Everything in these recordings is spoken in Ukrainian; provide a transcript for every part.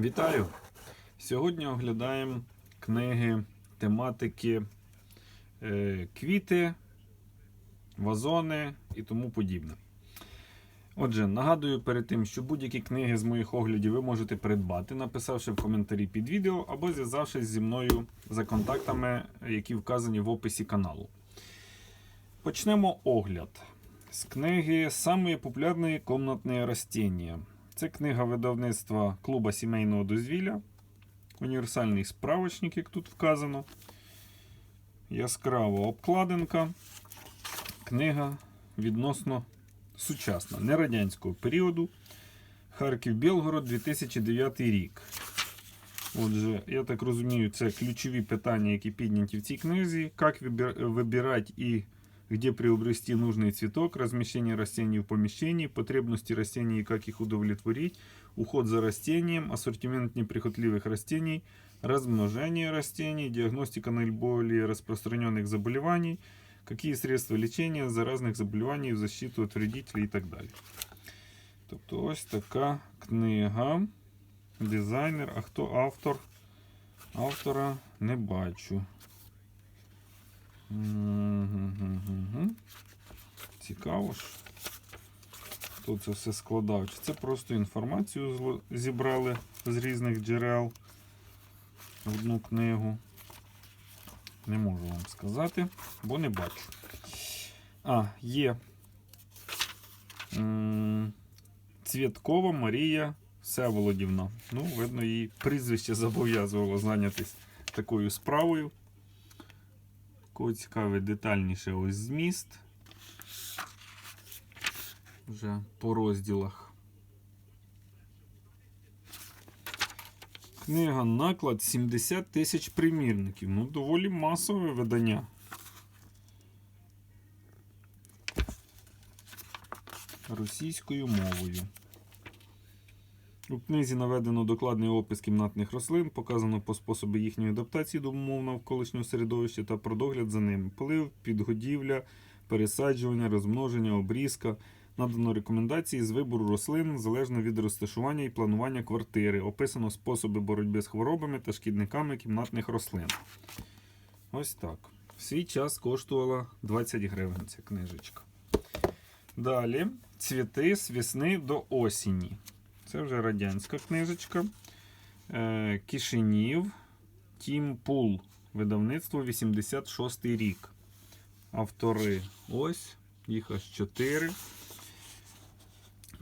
Вітаю! Сьогодні оглядаємо книги тематики е, квіти, вазони і тому подібне. Отже, нагадую перед тим, що будь-які книги з моїх оглядів ви можете придбати, написавши в коментарі під відео або зв'язавшись зі мною за контактами, які вказані в описі каналу. Почнемо огляд з книги Самые популярні комнатні растения. Це книга видавництва клуба сімейного дозвілля. Універсальний справочник, як тут вказано. Яскрава обкладинка. Книга відносно сучасна, не радянського періоду. Харків Білгород 2009 рік. Отже, я так розумію, це ключові питання, які підняті в цій книзі. Як вибирати і где приобрести нужный цветок, размещение растений в помещении, потребности растений и как их удовлетворить, уход за растением, ассортимент неприхотливых растений, размножение растений, диагностика наиболее распространенных заболеваний, какие средства лечения заразных заболеваний защиту от вредителей і так далі. Тобто ось така книга. Дизайнер, а хто автор? Автора не бачу. Цікаво ж. Хто це все складав? Чи це просто інформацію зібрали з різних джерел в одну книгу? Не можу вам сказати, бо не бачу. А, є. М, Цвєткова Марія Всеволодівна. Ну, видно, її прізвище зобов'язувало зайнятися такою справою. Кого цікавить детальніше ось зміст. Вже по розділах. Книга наклад 70 тисяч примірників. Ну, доволі масове видання. Російською мовою. У книзі наведено докладний опис кімнатних рослин, показано по способи їхньої адаптації до умов навколишнього середовища та про догляд за ними. Полив, підгодівля, пересаджування, розмноження, обрізка. Надано рекомендації з вибору рослин залежно від розташування і планування квартири. Описано способи боротьби з хворобами та шкідниками кімнатних рослин. Ось так. В свій час коштувала 20 гривень ця книжечка. Далі цвіти з весни до осені. Це вже радянська книжечка. Е, Кишинів Тім Пул. Видавництво 86 рік. Автори ось, їх аж 4.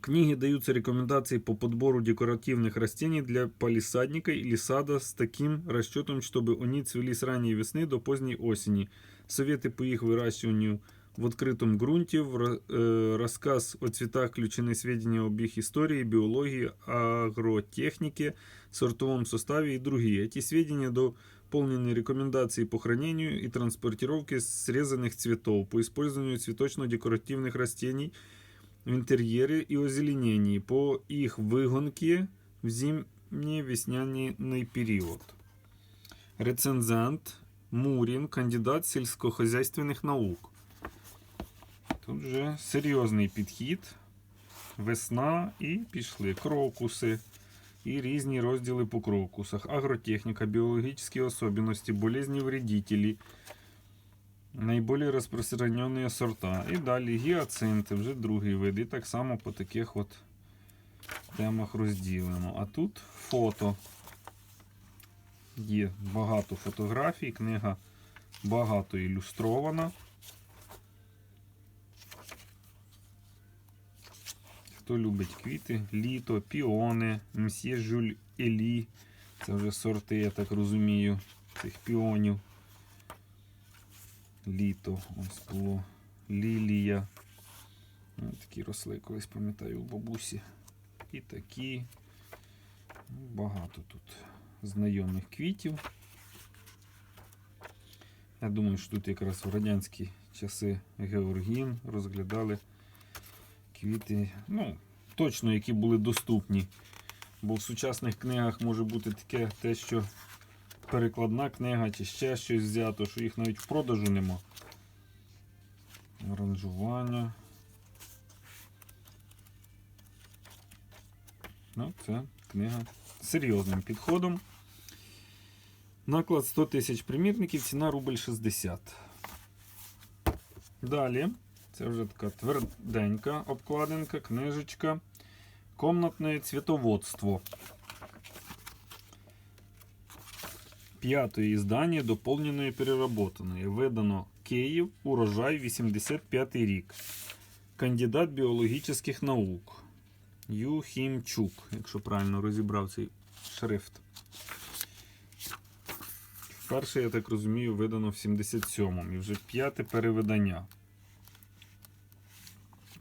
Книги даются рекомендации по подбору декоративных растений для палисадника или сада с таким расчетом, чтобы они цвели с ранней весны до поздней осени. Советы по их выращиванию в открытом грунте, в э, рассказ о цветах, включены сведения об их истории, биологии, агротехнике, сортовом составе и другие. Эти сведения дополнены рекомендацией по хранению и транспортировке срезанных цветов, по использованию цветочно-декоративных растений в интерьере и озеленении, по их выгонке в зимне-весняний период. Рецензент Мурін, кандидат сільськохозяйственних наук. Тут вже серйозний підхід. Весна і пішли крокуси і різні розділи по крокусах. Агротехніка, біологічні особенности, болезні вредителі, найбільш розпространені сорта. І далі гіацинти, вже другий вид. І так само по таких от темах розділено. А тут фото. Є багато фотографій, книга багато ілюстрована. Хто любить квіти, літо, піони, мсьє Жюль Елі. Це вже сорти, я так розумію, цих піонів. Літо ось було. Лілія. Ну, такі росли, колись пам'ятаю, у бабусі. І такі. Ну, Багато тут знайомих квітів. Я думаю, що тут якраз в радянські часи Георгін розглядали квіти, ну, точно, які були доступні. Бо в сучасних книгах може бути таке те, що перекладна книга чи ще щось взято, що їх навіть в продажу нема. Аранжування. Ну, це книга з серйозним підходом. Наклад 100 тисяч примірників, ціна рубль 60. Далі, це вже така тверденька обкладинка, книжечка. Комнатне цвітоводство. П'ятої іздання доповненої переработаної. Видано Київ, урожай 85 рік. Кандидат біологічних наук. Юхімчук, якщо правильно розібрав цей шрифт. Перше, я так розумію, видано в 77-му і вже п'яте перевидання.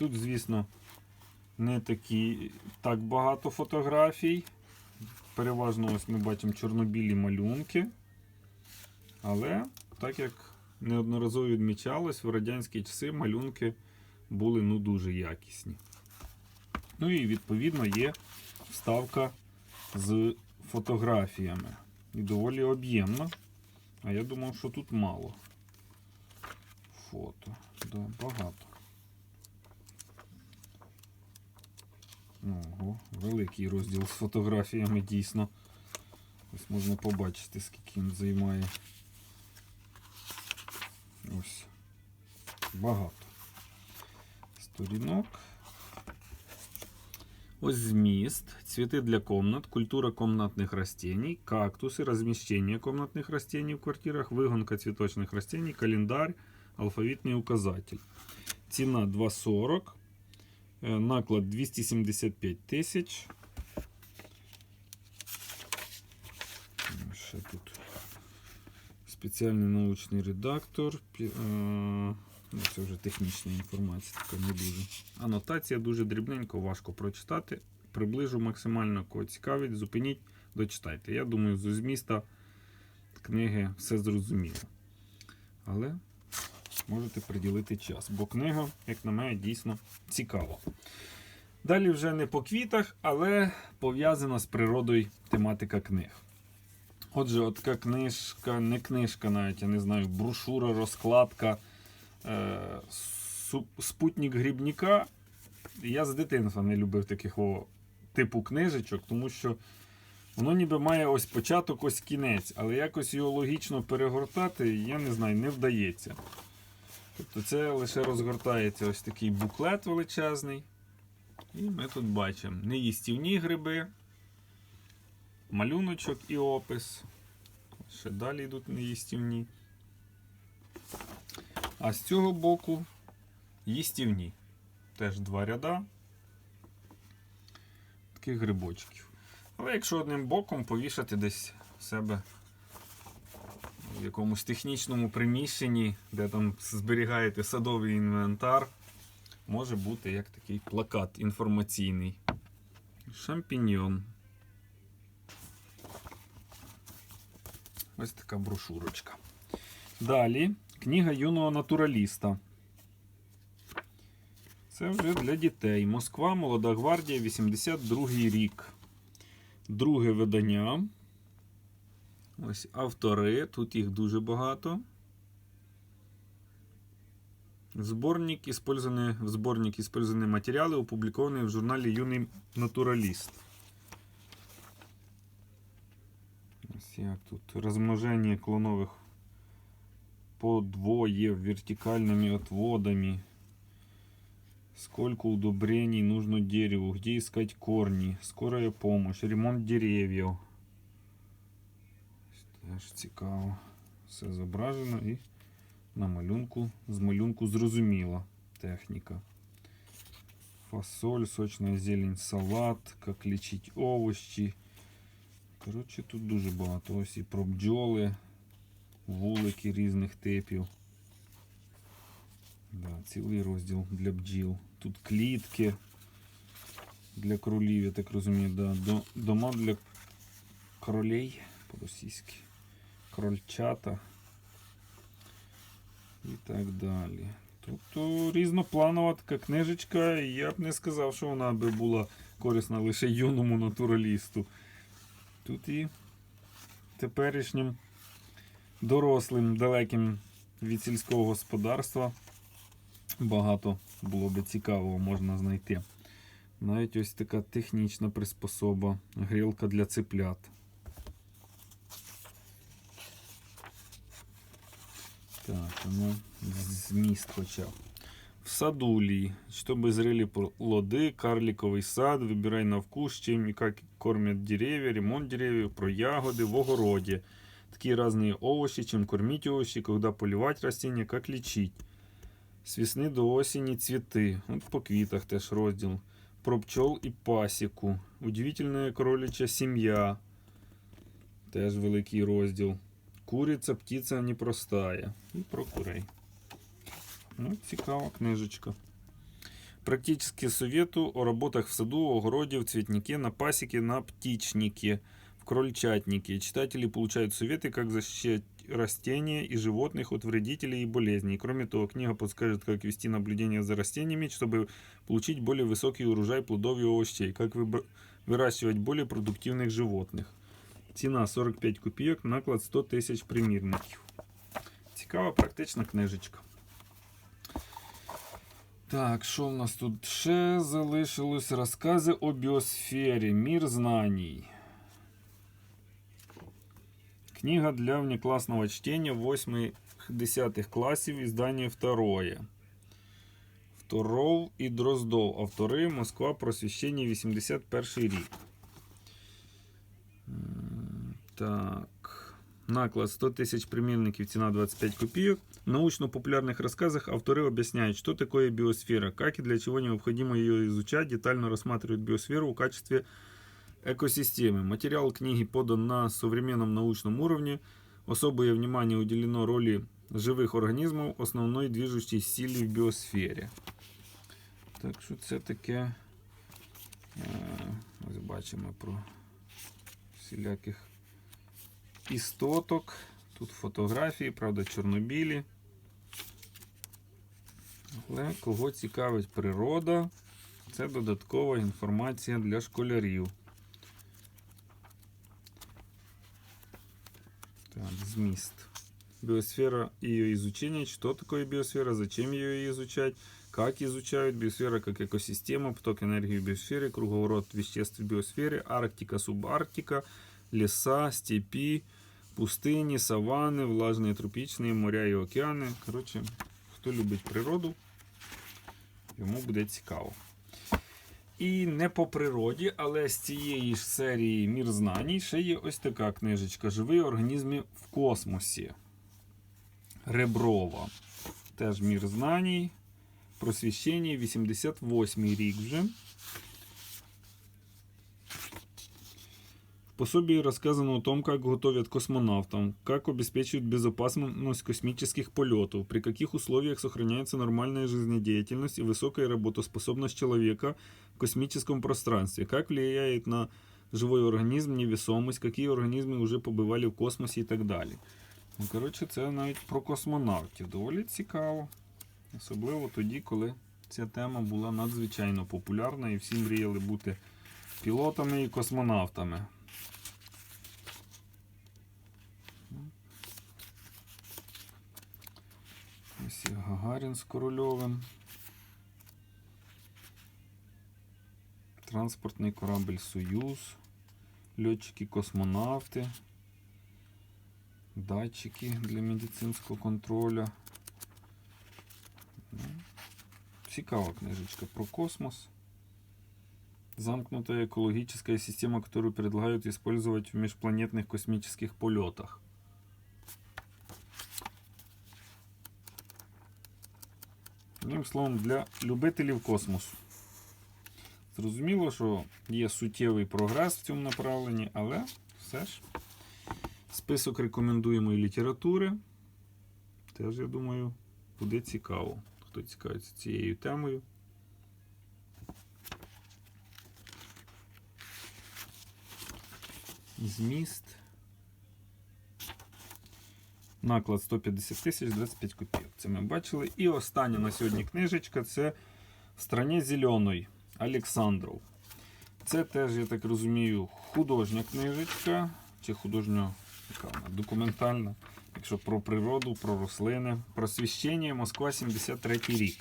Тут, звісно, не такі так багато фотографій. Переважно ось ми бачимо чорнобілі малюнки. Але, так як неодноразово відмічалось, в радянські часи малюнки були ну дуже якісні. Ну і відповідно є вставка з фотографіями. І доволі об'ємна. А я думав, що тут мало. Фото. Да, багато. Ого, великий розділ з фотографіями дійсно. Ось можна побачити, скільки він займає. Ось. Багато. Сторінок. Ось зміст, цветы для комнат, культура комнатных растений, кактусы, размещение комнатных растений в квартирах, выгонка цветочных растений, календарь, алфавитный указатель. Ціна 2,40, е, наклад 275 тисяч. Ще тут спеціальний научний редактор. е, Ну, це вже технічна інформація, така не дуже. Анотація дуже дрібненько, важко прочитати. Приближу максимально кого цікавить, зупиніть, дочитайте. Я думаю, з зміста книги все зрозуміло. Але можете приділити час, бо книга, як на мене, дійсно цікава. Далі вже не по квітах, але пов'язана з природою тематика книг. Отже, от така книжка, не книжка, навіть я не знаю, брошура, розкладка е, спутник грібніка. Я з дитинства не любив таких о, типу книжечок, тому що воно ніби має ось початок, ось кінець, але якось його логічно перегортати, я не знаю, не вдається. Тобто це лише розгортається ось такий буклет величезний. І ми тут бачимо неїстівні гриби, малюночок і опис. Ще далі йдуть неїстівні. А з цього боку їстівні. Теж два ряда таких грибочків. Але якщо одним боком повішати десь в себе в якомусь технічному приміщенні, де там зберігаєте садовий інвентар, може бути як такий плакат інформаційний. Шампіньйон. Ось така брошурочка. Далі книга юного натураліста. Це вже для дітей. Москва, Молода гвардія, 82 рік. Друге видання. Ось автори. Тут їх дуже багато. Сборник использованные, в сборник использованные материалы, опубликованные в журнале Юний натураліст. Ось як тут розмноження клонових подвоев вертикальными отводами. Сколько удобрений нужно дереву, где искать корни, скорая помощь, ремонт деревьев. Теж цікаво. Все зображено і на малюнку, з малюнку зрозуміла техніка. Фасоль, сочная зелень, салат, как лечить овощі. Коротше, тут дуже багато. Ось і про бджоли, вулики різних типів. Да, цілий розділ для бджіл. Тут клітки для кролів, я так розумію, да. До- Дома для кролей по-російськи. Крольчата. І так далі. Тобто різнопланова така книжечка, і я б не сказав, що вона би була корисна лише юному натуралісту. Тут і теперішнім дорослим, далеким від сільського господарства багато було би цікавого можна знайти. Навіть ось така технічна приспособа. Грілка для цыплят. Так, ну, зміст хоча б. В саду ли, чтобы зрели плоды, карликовый сад, выбирай на вкус, чем и как кормят деревья, ремонт деревьев, про ягоды в огороде. Такие разные овощи, чем кормить овощи, когда поливать растения, как лечить. С весны до осени цветы. От по квітах теж розділ. Про пчел і пасіку. Удивительная кролича сім'я. Теж великий розділ. Куриця, птиця непростая. І про курей. Ну, цікава книжечка. Практические совету о работах в саду, огороде, в цветнике, на пасеке, на птичнике, в крольчатнике. Читатели получают советы, как защищать растения и животных от вредителей и болезней. Кроме того, книга подскажет, как вести наблюдение за растениями, чтобы получить более высокий урожай плодов и овощей, как выращивать более продуктивных животных. Ціна 45 копійок, наклад 100 тисяч примірників. Цікава практична книжечка. Так, що в нас тут ще залишилось? Розкази о біосфері. Мір знаній. Книга для внеклассного чтения 8-10 классів, издание второе. Второв і Дроздов. Автори Москва. Просвіщення 81 рік. М, Так. Наклад 100 тысяч примірників, ціна 25 копеек. В научно-популярных рассказах авторы объясняют, что такое биосфера, как и для чего необходимо ее изучать, детально рассматривают биосферу в качестве экосистемы. Материал книги подан на современном научном уровне. Особое внимание уделено роли живых организмов, основной движущей силе в біосфері. Так що це таке. е, Ось бачимо про всіляких істоток. Тут фотографії, правда, чорнобілі. Але кого цікавить природа, це додаткова інформація для школярів. Так, зміст. Биосфера и ее изучение. Что такое биосфера, зачем ее изучать, как изучают биосфера как экосистема, поток энергии в биосфере, круговорот веществ в биосфере, Арктика, субарктика, леса, степи, пустыни, саванны, влажные тропічні, моря і океани. Коротше, хто любить природу, йому буде цікаво. І не по природі, але з цієї ж серії Мір знань ще є ось така книжечка Живі організми в космосі. Реброва. Теж мір знань. Просвіщення 88 рік вже. пособии рассказано о том, как готовят космонавтам, как обеспечивают безопасность космических полетов, при каких условиях сохраняется нормальная жизнедеятельность и высокая работоспособность человека в космическом пространстве, как влияет на живой организм невесомость, какие организмы уже побывали в космосе і так далі. Ну, коротше, це навіть про космонавтів. Доволі цікаво. Особливо тоді, коли ця тема була надзвичайно популярна і всі мріяли бути пілотами і космонавтами. І Гагарін з Корольовим. Транспортний корабль Союз. Льотчики-космонавти. Датчики для медицинського контролю. Ну, Цікава книжечка про космос. Замкнутая экологическая система, которую предлагают использовать в межпланетных космических полетах. Одним словом, для любителів космосу. Зрозуміло, що є суттєвий прогрес в цьому направленні, але все ж список рекомендуємої літератури. Теж, я думаю, буде цікаво, хто цікавиться цією темою. Зміст. Наклад 150 тисяч 25 копійок. Це ми бачили. І остання на сьогодні книжечка це в страні зеленої Олександров. Це теж, я так розумію, художня книжечка чи художньо яка вона, документальна. Якщо про природу, про рослини, просвіщення Москва 73 рік.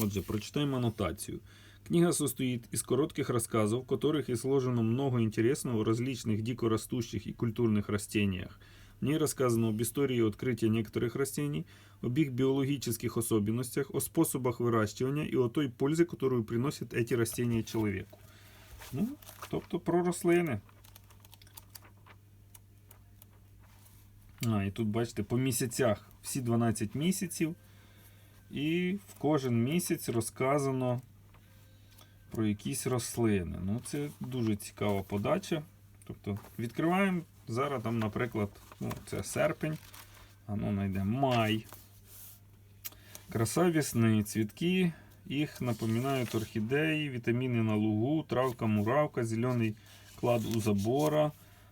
Отже, прочитаємо анотацію. Книга состоит из коротких рассказов, в которых изложено много интересного о различных дикорастущих и культурных растениях. В ней рассказано об истории открытия некоторых растений, об их биологических особенностях, о способах выращивания и о той пользе, которую приносят эти растения человеку. Ну, тобто про рослини. А, і тут бачите, по місяцях всі 12 місяців. І в кожен місяць розказано про якісь рослини. Ну, це дуже цікава подача. Тобто відкриваємо зараз там, наприклад, ну, це серпень, а ну знайдемо май. Краса весни, цвітки, їх напоминають орхідеї, вітаміни на лугу, травка, муравка, зелений клад у забора,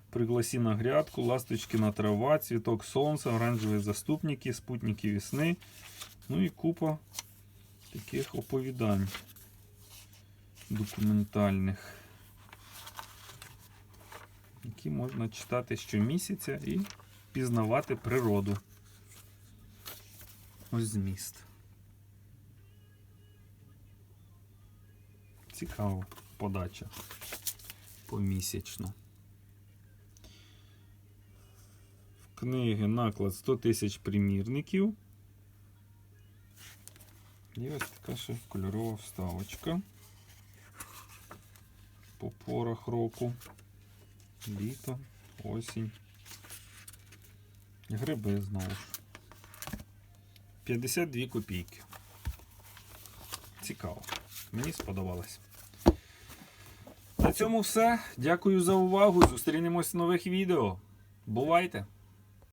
пригласи на грядку, ласточкина трава, цвіток сонця, оранжеві заступники, спутники весни. Ну і купа таких оповідань документальних, які можна читати щомісяця і пізнавати природу. Ось зміст. Цікава подача помісячно. В книги наклад 100 тисяч примірників. І ось така ще кольорова вставочка. По порах року. Літо, осінь. Гриби знову ж. 52 копійки. Цікаво. Мені сподобалось. На цьому все. Дякую за увагу. Зустрінемось в нових відео. Бувайте!